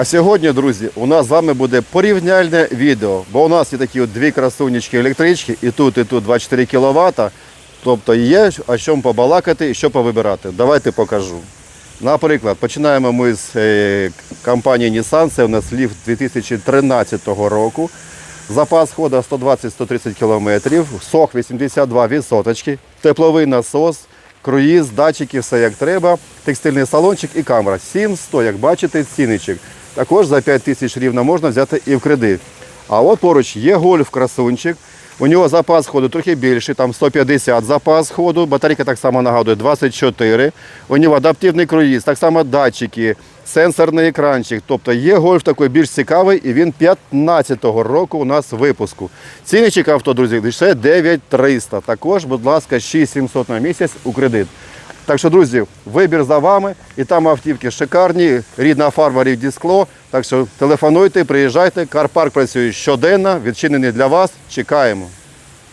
А сьогодні, друзі, у нас з вами буде порівняльне відео, бо у нас є такі от дві красунечки електрички, і тут, і тут 24 кВт. Тобто є о чому побалакати і що повибирати. Давайте покажу. Наприклад, починаємо ми з е, компанії Nissan, це у нас ліфт 2013 року. Запас ходу 120-130 км, сох 82 відсоточки, тепловий насос, круїз, датчики, все як треба, текстильний салончик і камера. 700, як бачите, цінничок. Також за 5 тисяч рівно можна взяти і в кредит. А от поруч є гольф красунчик. У нього запас ходу трохи більший, там 150 запас ходу, батарейка так само нагадує 24. У нього адаптивний круїз, так само датчики, сенсорний екранчик. Тобто є гольф такий більш цікавий і він 15-го року у нас випуску. Цінничок авто, друзі, лише 9300. Також, будь ласка, 6700 на місяць у кредит. Так що, друзі, вибір за вами. І там автівки шикарні, рідна фарба рівді скло. Так що телефонуйте, приїжджайте. Карпарк працює щоденно, відчинений для вас. Чекаємо.